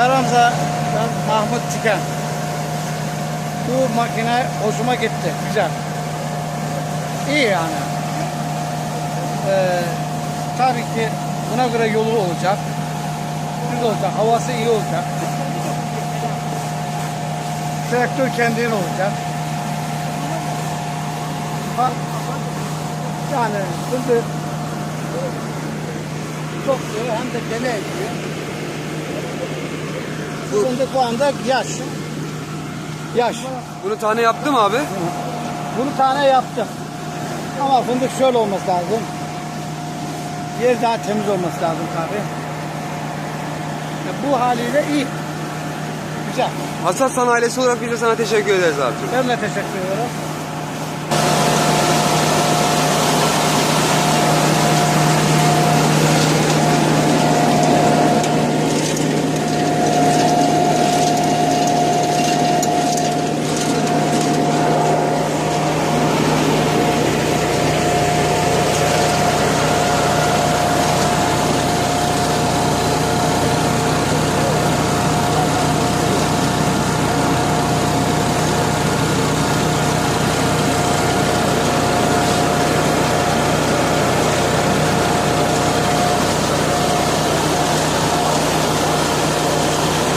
Karamza Mahmut Tüken. Bu makine hoşuma gitti. Güzel. İyi yani. Ee, tabii ki buna göre yolu olacak. Düz olacak. Havası iyi olacak. Traktör kendin olacak. Yani fındık çok diyor hem de dene ediyor. Bu fındık bu anda yaş. Yaş. Bunu tane yaptım abi. Bunu tane yaptım. Ama fındık şöyle olması lazım. Yer daha temiz olması lazım tabi. Bu haliyle iyi. Güzel. Hasat Sana ailesi olarak biz de sana teşekkür ederiz abi. Ben de teşekkür ederim.